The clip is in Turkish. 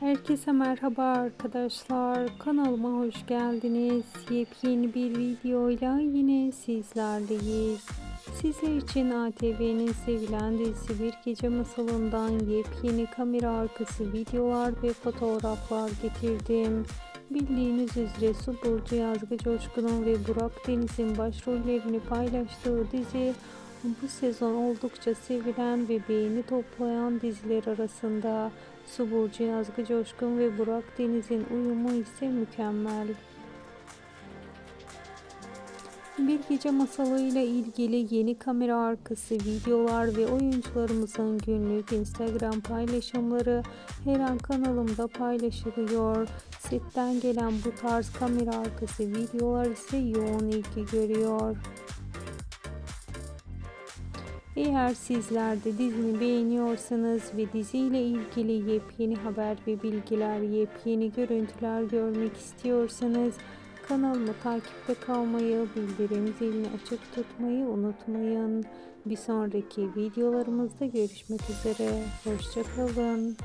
Herkese merhaba arkadaşlar. Kanalıma hoş geldiniz. Yepyeni bir videoyla yine sizlerleyiz. Sizler için ATV'nin sevilen dizisi Bir Gece Masalı'ndan yepyeni kamera arkası videolar ve fotoğraflar getirdim. Bildiğiniz üzere Su Burcu Yazgı Coşkun'un ve Burak Deniz'in başrollerini paylaştığı dizi bu sezon oldukça sevilen ve beğeni toplayan diziler arasında Su Burcu Yazgı Coşkun ve Burak Deniz'in uyumu ise mükemmel. Bir gece masalıyla ilgili yeni kamera arkası videolar ve oyuncularımızın günlük Instagram paylaşımları her an kanalımda paylaşılıyor. Setten gelen bu tarz kamera arkası videolar ise yoğun ilgi görüyor. Eğer sizler de dizini beğeniyorsanız ve diziyle ilgili yepyeni haber ve bilgiler, yepyeni görüntüler görmek istiyorsanız kanalımı takipte kalmayı, bildirim zilini açık tutmayı unutmayın. Bir sonraki videolarımızda görüşmek üzere. Hoşçakalın.